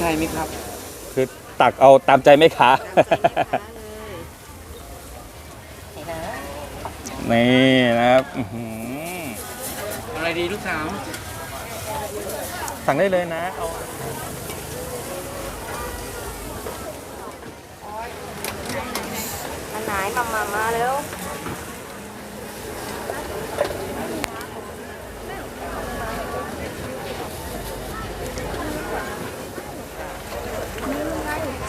ไทยไหมครับ คือตักเอาตามใจไม่ค้านี่นะครับอื้อหืออะไรดีลูกสาวสั่งได้เลยนะเอาอันไหนมามามาเร็ว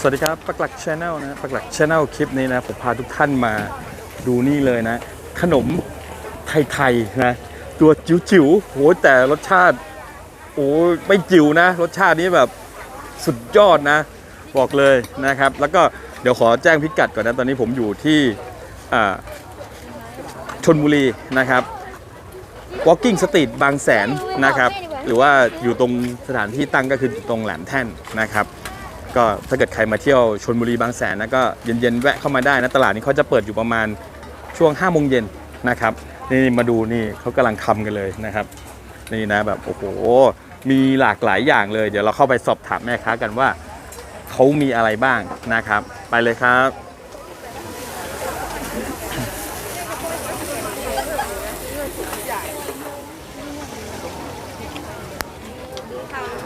สวัสดีครับปักหลักชาแนลนะปักหลักชาแนลคลิปนี้นะผมพาทุกท่านมาดูนี่เลยนะ ขนมไทยๆนะตัวจิ๋วๆโหแต่รสชาติโอ้ไม่จิ๋วนะ รสชาตินี้แบบสุดยอดนะ บอกเลยนะครับ แล้วก็เดี๋ยวขอแจ้งพิกัดก่อนนะ ตอนนี้ผมอยู่ที่อ่าชนบุรีนะครับ Walking Street บางแสนนะครับ หรือว่าอยู่ตรงสถานที่ตั้งก็คือตรงแหลมแท่นนะครับ ก็ถ้าเกิดใครมาเที่ยวชนบุรีบางแสนนะก็เย็นๆแวะเข้ามาได้นะตลาดนี้เขาจะเปิดอยู่ประมาณช่วง5้าโมงเย็นนะครับนี่มาดูนี่เขากำลังทำกันเลยนะครับ นี่นะแบบโอ้โหมีหลากหลายอย่างเลย เดี๋ยวเราเข้าไปสอบถามแม่ค้ากันว่าเขามีอะไรบ้างนะครับ ไปเลยครับ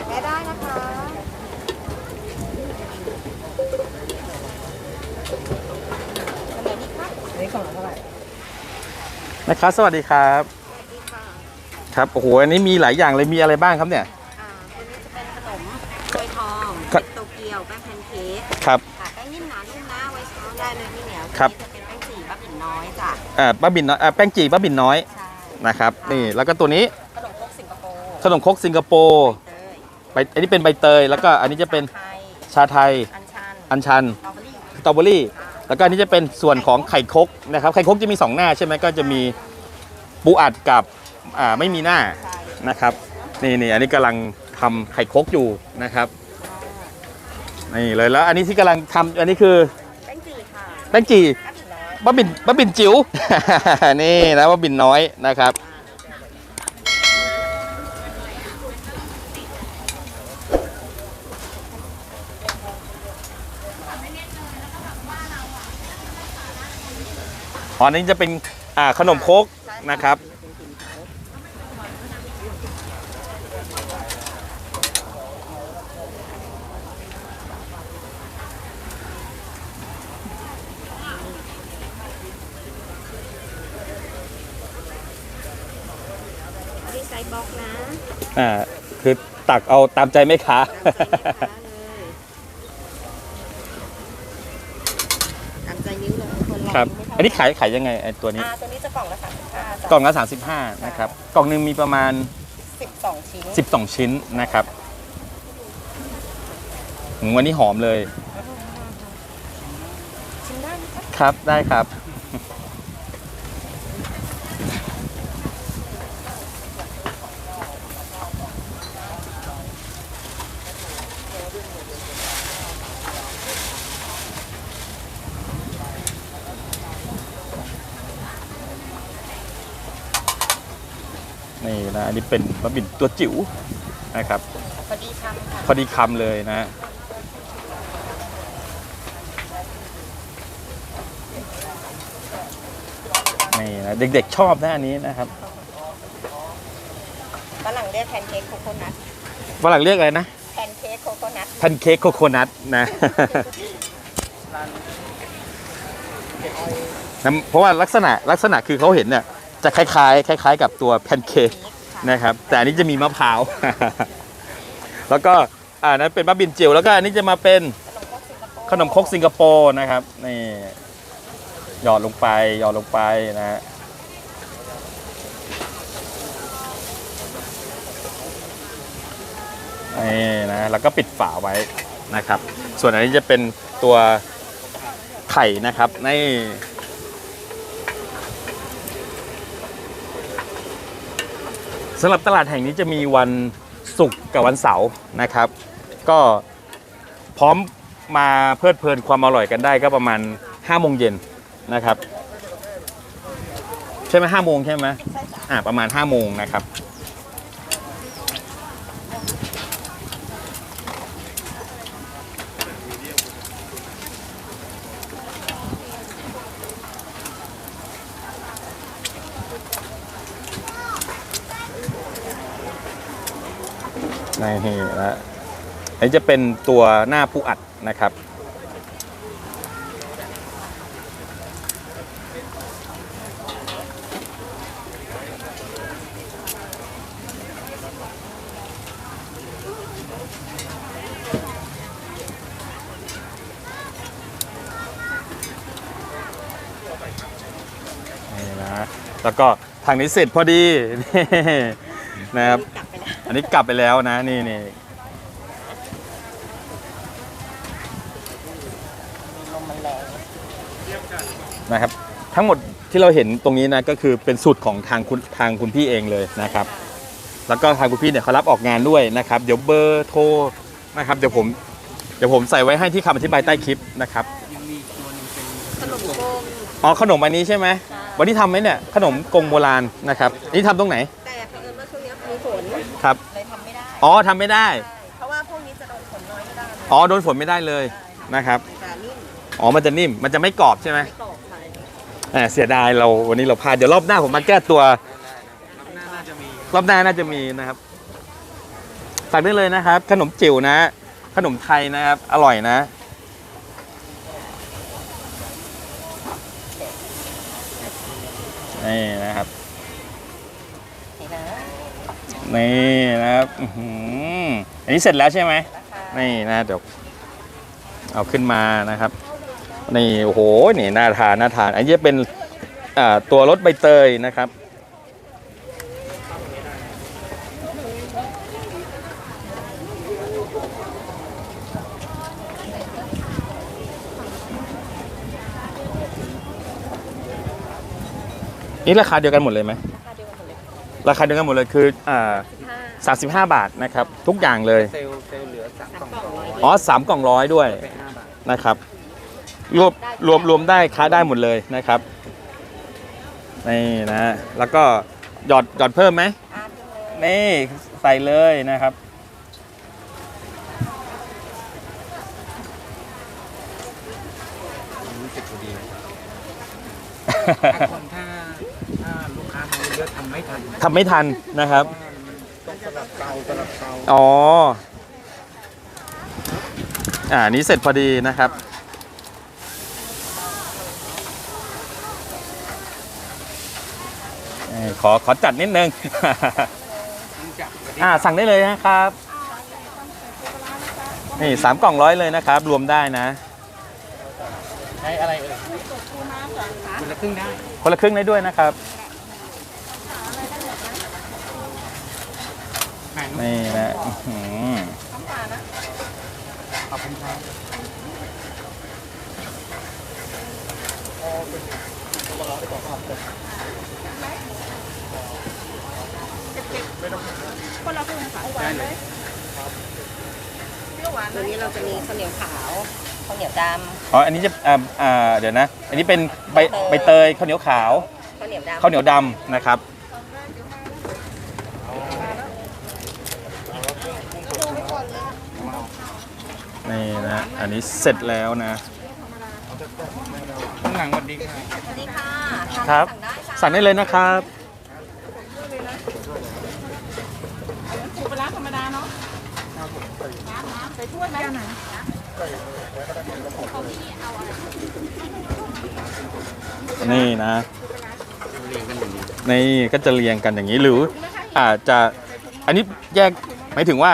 แม่ได้นะคะอั นไหนดีคะอันนี้กล่องละเท่าไหร่แม่ค้าสวัสดีครับ สวัสดีค่ะครับโอ้โหอันนี้มีหลายอย่างเลยมีอะไรบ้างครับเนี่ย อ่าตัวนี้จะเป็นขนมกล้วยทองครับโตเกียวแป้งแพนเค้กครับ ค่ะแป้งนิ่มหนานุ่มนะไว้เช้าได้เลยไม่เหนียวครับ ตัวนี้จะเป็นแป้งจีบ้าบิ่นน้อยจ้ะอ่าป้าบินน้อยอ่าแป้งจีป้าบินน้อยใช่นะครับนี่แล้วก็ตัวนี้ขนมครกสิงคโปร์ขนมครกสิงคโปร์เตยใบอันนี้เป็นใบเตย แล้วก็อันนี้จะเป็นไทยชาไทย อัญชันอัญชันสตรอเบอรี่สตรอเบอรี่ แล้วก็อันนี้จะเป็นส่วนของไข่คกนะครับ ไข่คกจะมี 2 หน้าใช่ไหมก็จะมีปูอัดกับอ่าไม่มีหน้าใช่นะครับนี่นี่อันนี้กำลังทำไข่คกอยู่นะครับนี่เลยแล้วอันนี้ที่กำลังทำอันนี้คือแป้งจีค่ะแป้งจีบ้าบิ่นน้อยบ้าบินบ้าบินจิ๋วนี่นะบ้าบินน้อยนะครับ อ๋ออันนี้จะเป็นอ่าขนมโครกนะครับ อันนี้ไซส์บล็อกนะอ่าคือตักเอาตามใจไม่ค้า ตามใจนิ้วเลย คนลองครับไม่เท่าอันนี้ขายขายยังไงไอ้ตัวนี้ อ่าตัวนี้จะกล่องละสามสิบห้ากล่องละ35นะครับ กล่องหนึ่งมีประมาณ สิบสองชิ้น12 ชิ้นนะครับอืมวันนี้หอมเลย ชิ้นได้ไหมคะครับได้ครับ นี่นะ อันนี้เป็นบะบิ่นตัวจิ๋วนะครับ พอดีคำค่ะพอดีคำเลยนะ นี่นะเด็กๆชอบนะอันนี้นะครับฝรั่งเรียกแพนเค้กโคโคนัทฝรั่งเรียกอะไรนะแพนเค้กโคโคนัทแพนเค้กโคโคนัทนะนะเพราะว่าลักษณะลักษณะคือเขาเห็นเนี่ยจะคล้ายๆคล้าย ๆ กับตัวแพนเค้ก นะครับ แต่อันนี้จะมีมะพร้าว แล้วก็อ่านั้นเป็นบ้าบินจิ๋วแล้วก็อันนี้จะมาเป็นขนมครกสิงคโปร์ขนมครกสิงคโปร์นะครับนี่หยอดลงไปหยอดลงไปนะฮะนี่นะแล้วก็ปิดฝาไว้นะครับ ส่วนอันนี้จะเป็นตัวไข่นะครับนี่ สำหรับตลาดแห่งนี้จะมีวันศุกร์กับวันเสาร์นะครับ ก็พร้อมมาเพลิดเพลินความอร่อยกันได้ก็ประมาณ5โมงเย็นนะครับ ใช่ไหมห้าโมงใช่ไหมอ่าประมาณ5โมงนะครับ นี่นะอันนี้จะเป็นตัวหน้าปูอัดนะครับ นี่นะ แล้วก็ทางนี้เสร็จพอดี นะครับ นนี้กลับไปแล้วนะ นี่นี่ลมมันแรงนะครับ ทั้งหมดที่เราเห็นตรงนี้นะก็คือเป็นสูตรของทางคุณทางคุณพี่เองเลยนะครับ แล้วก็ทางคุณพี่เนี่ยเขารับออกงานด้วยนะครับ เดี๋ยวเบอร์โทรนะครับเดี๋ยวผมเดี๋ยวผมใส่ไว้ให้ที่คำอธิบายใต้คลิปนะครับยังมีอีกตัวหนึงเป็นขนมโกงอ๋อขนมอันนี้ใช่ไหมวันนี้ทำไหมเนี่ยขนมกงโบราณนะครับอันนี่ทำตรงไหนแต่ ครับ เลยทำไม่ได้อ๋อทำไม่ได้ ใช่เพราะว่าพวกนี้จะโดนฝนน้อยไม่ได้เลยอ๋อโดนฝนไม่ได้เลยนะครับ แต่นิ่มอ๋อมันจะนิ่ม มันจะไม่กรอบใช่ไหมไม่กรอบค่ะแหมเสียดายเราวันนี้เราพลาดเดี๋ยวรอบหน้าผมมาแก้ตัวรับหน้าน่าจะมีรอบหน้าน่าจะมีนะครับสั่งได้เลยนะครับ ขนมจิ๋วนะ ขนมไทยนะครับ อร่อยนะ นี่นะครับนี่นะ นี่นะครับอื้อหืออันนี้เสร็จแล้วใช่ไหมราคานี่นะเดี๋ยวเอาขึ้นมานะครับ นี่โอ้โหนี่น่าทานน่าทาน อันนี้จะเป็นอ่าตัวรสใบเตยนะครับ นี่ราคาเดียวกันหมดเลยไหม ราคาเดียวกันหมดเลยราคาเดียวกันหมดเลยคืออ่าห้า35บาทนะครับ ทุกอย่างเลยเซลล์เซลล์เหลือสามกล่องร้อยอ๋อสามกล่องร้อยด้วยไปห้าบาทนะครับ รวมรวมรวมได้ค้าได้หมดเลยนะครับนี่นะ แล้วก็หยอดหยอดเพิ่มไหมอ่านเลยนี่ใส่เลยนะครับ รู้สึกพอดีถ้าคนถ้าถ้าลูกค้ามาเยอะทำ ไม่ทันทำไม่ทันนะครับ ต้องสลับเตาสลับเตาอ๋อ อ่าอันนี้เสร็จพอดีนะครับ เอ่อขอขอจัดนิดนึง ต้องจับกะทิอ่าสั่งได้เลยนะครับ นี่สามกล่องร้อยเลยนะครับ รวมได้นะ ใช้อะไรเอ่ยคนละครึ่งได้คนละครึ่งได้ด้วยนะครับ แบ่ง นี่นะอื้อหือขอบคุณครับได้เลยตัวนี้เราจะมีข้าวเหนียวขาวข้าวเหนียวดอ๋ออันนี้จะอ่าอ่าเดี๋ยวนะ อันนี้เป็นใบใบเตยข้าวเหนียวขาวำข้าวเหนียวดำข้าวเหนียวดำนะครับ นี่นะ อันนี้เสร็จแล้วนะ ข้างหลังสวัสดีค่ะสวัสดีค่ะครับ สั่งได้ค่ะสั่งได้เลยนะครับปูปลาร้าธรรมดาเนาะน้ำน้ำใส่ถ้วยไหมไหนนี่นะเรียงกันอย่างนี้นี่ก็จะเรียงกันอย่างนี้หรืออาจจะอันนี้แยกหมายถึงว่า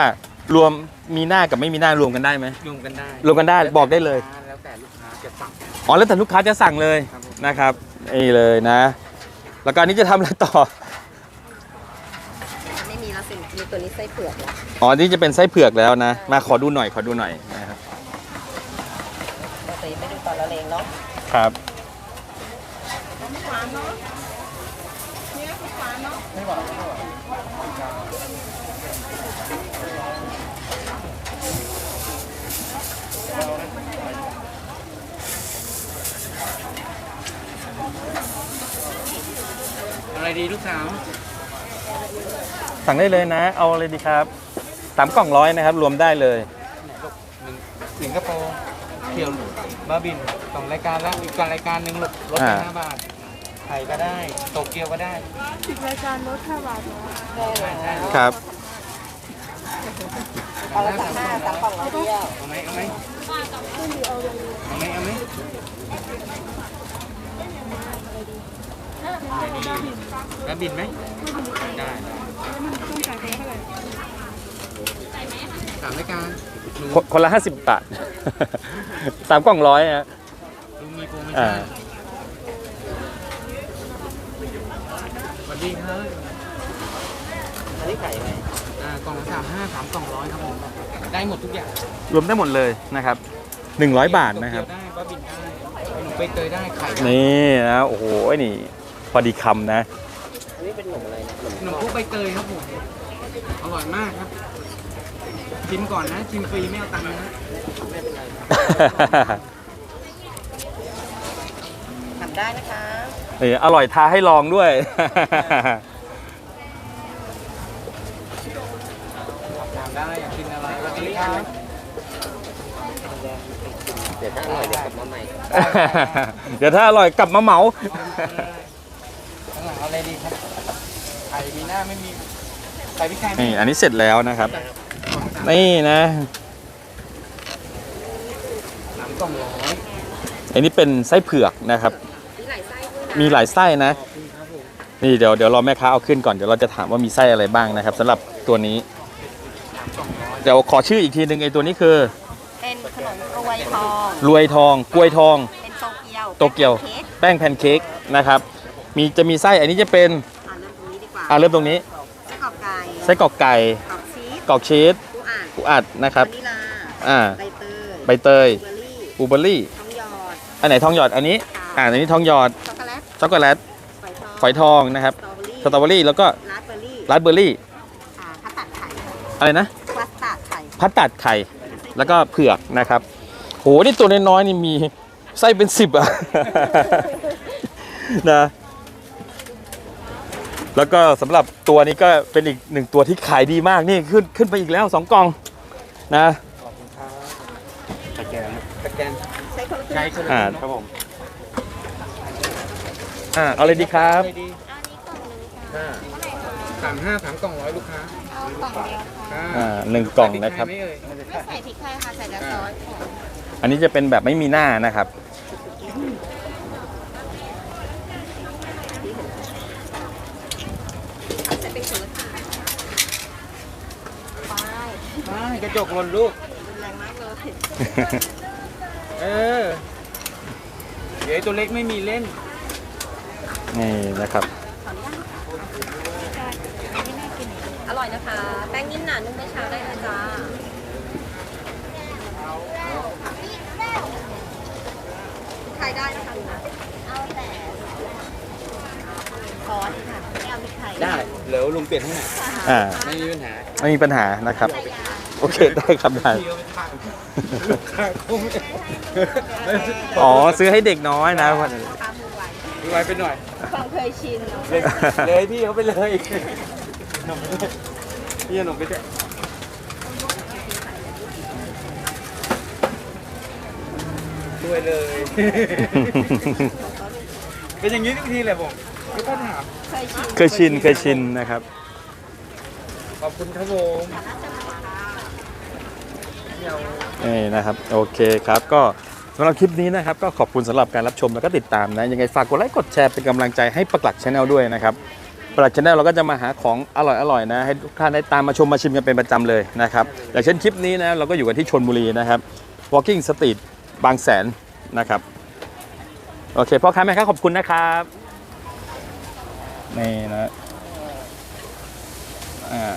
รวม มีหน้ากับไม่มีหน้ารวมกันได้ไหมรวมกันได้รวมกันได้บอกได้เลย แล้วแต่ลูกค้าจะสั่ง อ๋อแล้วแต่ลูกค้าจะสั่งเลยครับผม นะครับนี่เลยนะ แล้วก็อันนี้จะทำอะไรต่อ ไม่มีแล้วสิมีตัวนี้ไส้เผือกแล้วอ๋อนี่จะเป็นไส้เผือกแล้วนะ มาขอดูหน่อยขอดูหน่อยนะครับปกติไม่ดูตอนละเลงเนาะครับ หวานเนาะเนี่ยหวานเนาะ อะไรดีลูกสาว สั่งได้เลยนะ เอาอะไรดีครับสามกล่องร้อยนะครับ รวมได้เลยหนึ่งสิงคโปร์เที่ยวบ้าบินสองรายการแล้วอีกการรายการหนึ่งลดลดไปอ่า ห้าบาทไทยก็ได้โตเกียวก็ได้รายการรถค่าบาทเนาะครับกล่องละสามห้าสามกล่องร้อยเดียวเอาไหมเอาไหม เอาไหมเอาไหมแล้วบินไหมได้ได้สามรายการคนคนละห้าสิบบาท สามกล่องร้อยฮะลุงมีโปรโมอ่าชั่นสวัสดีครับอันนี้ไข่ไหมากล่องละสามห้าสามกล่องร้อยครับผมได้หมดทุกอย่างรวมได้หมดเลยนะครับหนึ่งร้อยบาทนะครับ ได้บ้าบินได้ขนมใบเตยได้ไข่ได้นี่นะโอ้โหนี่พอดีคำนะ อันนี้เป็นหนมอะไรนะหนมขนมพวกใบเตยครับผมอร่อยมากครับชิมก่อนนะชิมฟรีไม่เอาตังค์นะทำได้นะคะ นี่อร่อยท้าให้ลองด้วย เดี๋ยวถ้าอร่อยเดี๋ยวกลับมาใหม่เดี๋ยวถ้าอร่อยกลับมาเหมา ข้างหลังเอาอะไรดีครับไข่มีหน้าไม่มีไข่พริกไทยไหมนี่อันนี้เสร็จแล้วนะครับ นี่นะ สามกล่องร้อยอันนี้เป็นไส้เผือกนะครับ มีหลายไส้ด้วยนะมีหลายไส้นะขอบคุณครับผมนี่เดี๋ยวเดี๋ยวรอแม่ค้าเอาขึ้นก่อนเดี๋ยวเราจะถามว่ามีไส้อะไรบ้างนะครับสำหรับตัวนี้ สามกล่องร้อย เดี๋ยวขอชื่ออีกทีหนึ่งไอ้ตัวนี้คือ เป็นขนมกล้วยทอง รวยทอง กล้วยทอง เป็นโตเกียวโตเกียวค้กแป้งแพนเค้กนะครับ มีจะมีไส้อันนี้จะเป็นอ่าเริ่มตรงนี้ดีกว่าอ่าเริ่มตรงนี้ไส้กรอกไก่ไส้กรอกไก่กรอกชีสกรอกชีสปูอัดปูอัดนะครับ วานิลาอ่า ใบเตยใบเตยเบอร์รี่อูเบอรี่ทองหยอด อันไหนทองหยอดอันนี้ อ่าอันนี้ทองหยอดช็อกโกแลตช็อกโกแลตฝอยทองฝอยทองนะครับสตรอเบอรี่สตรอเบอรี่แล้วก็ราสเบอร์รี่ราสเบอร์รี่ อ่าคัสตาร์ดไข่อะไรนะคัสตาร์ดไข่ พัดตัดไข่แล้วก็เผือกนะครับโหนี่ตัวน้อยๆนี่มีไส้เป็นสิบอะนะแล้วก็สำหรับตัวนี้ก็เป็นอีกหนึ่งตัวที่ขายดีมากนี่ขึ้นขึ้นไปอีกแล้วสองกล่องนะขอบคุณครับตะแกรงตะแกรงใช้คนละครึ่งใช้คนละอ่าครับผมอ่าเอาเลยดีครับอะไรดีห้า สามห้าสามกล่องร้อยลูกค้าเอากล่องเดียวค่ะอ่าหนึ่งกล่องนะครับใส่พกไทยไหมเอ่ยไม่ใส่พริกไทยค่ะ ใส่แต่ซอสค่ะอันนี้จะเป็นแบบไม่มีหน้านะครับ ใส่เป็นชุดค่ะไปไม่กระจกหล่นลูก รุนแรงมากเลยเออ เดี๋ยวไอ้ตัวเล็กไม่มีเล่น นี่นะครับ อ ร่อยนะคะ แป้งนิ่มหนานุ่มไม่ช้าได้เลยจ้าใครได้นะคะเอาแต่ซอสค่ะไม่เอาพริกไทยได้เดี๋ยวลุงเปลี่ยนให้หน่อยอ่าไม่มีปัญหาไม่มีปัญหานะครับ โอเคได้ครับได้พี่เอาไปทานลูกค้าคงไม่อ๋อซื้อให้เด็กน้อยนะปลาหมูหวานดูไว้ไปหน่อย ความเคยชินเนอะ เลยเลยพี่เขาไปเลยข นมไปด้วยพี่ขนมไปด้วยด้วยเลย เป็นอย่างนี้ทุกทีแหละผมไม่ต้องถามเคยชินเคยชินนนะครับ ขอบคุณครับผมนี่นะครับ โอเคครับก็สำหรับคลิปนี้นะครับ ก็ขอบคุณสำหรับการรับชมแล้วก็ติดตามนะ ยังไงฝากกดไลค์กดแชร์เป็นกำลังใจให้ปักหลักชาแนลด้วยนะครับ ปักหลักชาแนลเราก็จะมาหาของอร่อยๆนะ ให้ทุกท่านได้ตามมาชมมาชิมกันเป็นประจำเลยนะครับอย่างเช่นคลิปนี้นะเราก็อยู่กันที่ชนบุรีนะครับ Walking Street บางแสนนะครับโอเคพ่อค้าแม่ค้าขอบคุณนะครับนี่นะอ่า